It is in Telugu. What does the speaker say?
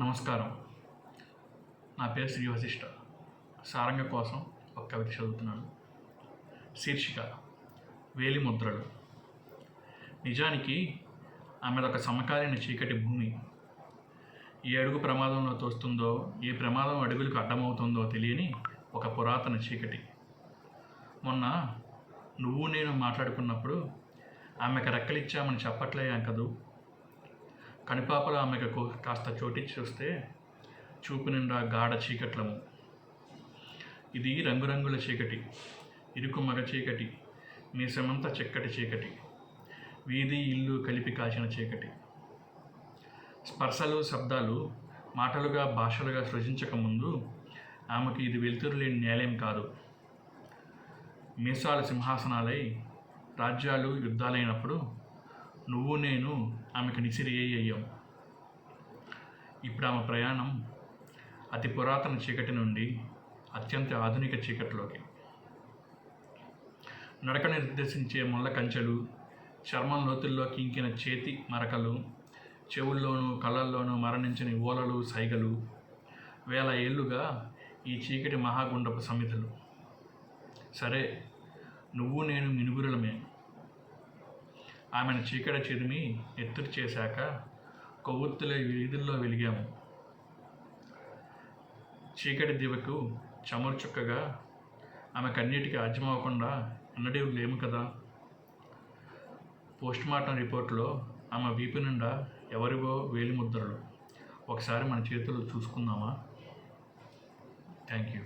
నమస్కారం. నా పేరు శ్రీ వశిష్ట. సారంగ కోసం ఒక కవిత చదువుతున్నాను. శీర్షిక వేలి ముద్రలు. నిజానికి ఆమెదొక సమకాలీన చీకటి భూమి. ఏ అడుగు ప్రమాదంలో తోస్తుందో ఏ ప్రమాదం అడుగులకు అడ్డమవుతుందో తెలియని ఒక పురాతన చీకటి. మొన్న నువ్వు నేను మాట్లాడుకున్నప్పుడు ఆమెకు రెక్కలిచ్చామని చెప్పట్లే కదూ కనిపాపల ఆమెకు కాస్త చోటిచ్చి చూస్తే చూపు నిండా గాఢ చీకట్లము. ఇది రంగురంగుల చీకటి ఇరుకు మగ చీకటి మీసమంతా చెక్కటి చీకటి వీధి ఇల్లు కలిపి కాచిన చీకటి. స్పర్శలు శబ్దాలు మాటలుగా భాషలుగా సృజించకముందు ఆమెకు ఇది వెలుతురు లేని న్యాయం కాదు. మీసాలు సింహాసనాలై రాజ్యాలు యుద్ధాలైనప్పుడు నువ్వు నేను ఆమెకు నిసిరి అయ్యాం ఇప్పుడు ఆమె ప్రయాణం అతి పురాతన చీకటి నుండి అత్యంత ఆధునిక చీకటిలోకి. నడక నిర్దేశించే ముళ్ళ కంచెలు చర్మం లోతుల్లో కింకిన చేతి మరకలు చెవుల్లోనూ కళ్ళల్లోనూ మరణించని ఓలలు సైగలు వేల ఏళ్ళుగా ఈ చీకటి మహాగుండపు సమితులు సరే నువ్వు నేను మినుగురులమే. ఆమెను చీకడ చిరిమి ఎత్తురు చేశాక కొవ్వొత్తుల వీధుల్లో వెలిగాము. చీకటి దివకు చమురు చుక్కగా ఆమె కన్నీటికి ఆజ్యమవ్వకుండా ఎన్నడూ లేము కదా? పోస్ట్ మార్టం రిపోర్ట్లో ఆమె వీపు నిండా ఎవరివో వేలి ముద్రలు ఒకసారి మన చేతులు చూసుకుందామా? Thank you.